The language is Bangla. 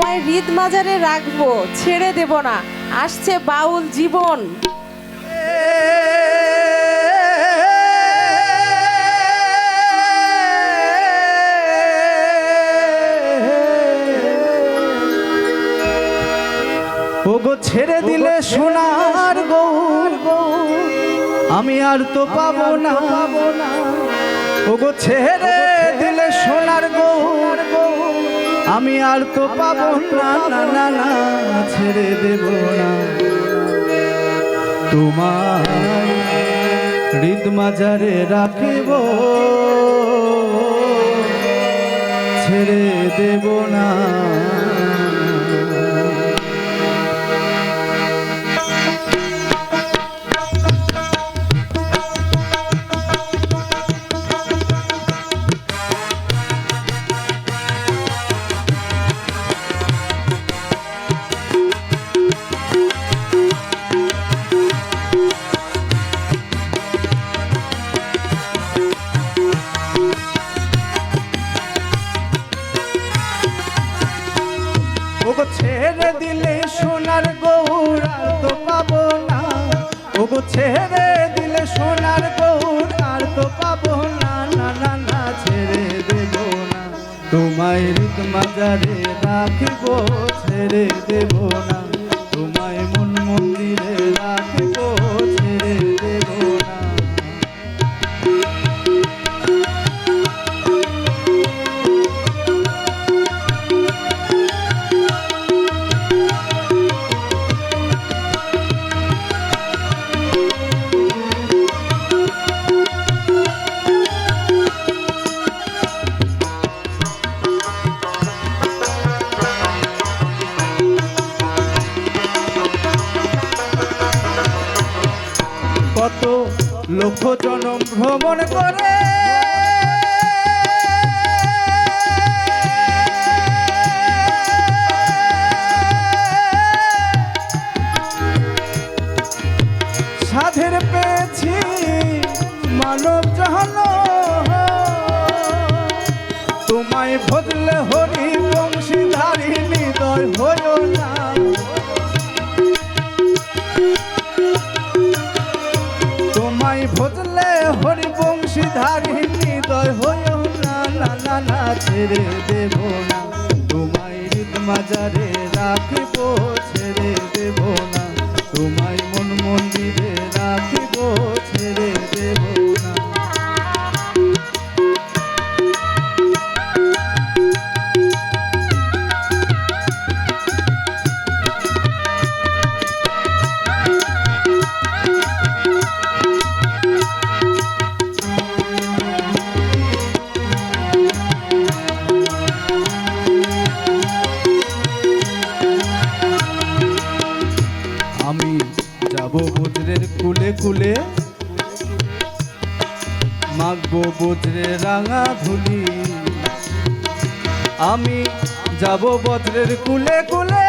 তোমায় হৃদ মাজারে রাখব ছেড়ে দেব না। আসছে বাউল জীবন। ওগো ছেড়ে দিলে সোনার গৌর। আমি আর তো পাবো না। পাবো না। ওগো ছেড়ে দিলে সোনার গৌর। আমি আর তো পাবো না না না না, ছেড়ে দেব না। তোমায় হৃদ মাজারে রাখিব, ছেড়ে দেব না। ওগো ছেড়ে দিলে সোনার গৌর আর তো পাবো না। ওগো, ছেড়ে দিলে সোনার গৌর আর তো পাবো না। না না না, ছেড়ে দেব না। তোমায় রিত মাজারে রাখিব, ছেড়ে দেব না। কত লক্ষ জনম ভ্রমণ করে। সাধের পেয়েছি মানব জাহান। তোমায় ভজলে হরি বংশীধারী নিদয় হইও। বংশীধারী হৃদয় হইও না না না না, ছেড়ে দেব না। তোমায় মাজারে রাখিব, ছেড়ে দেব না। তোমায় কুলে মাগবো বজ্রে রাঙা ধুলি। আমি যাব বজ্রের কুলে কুলে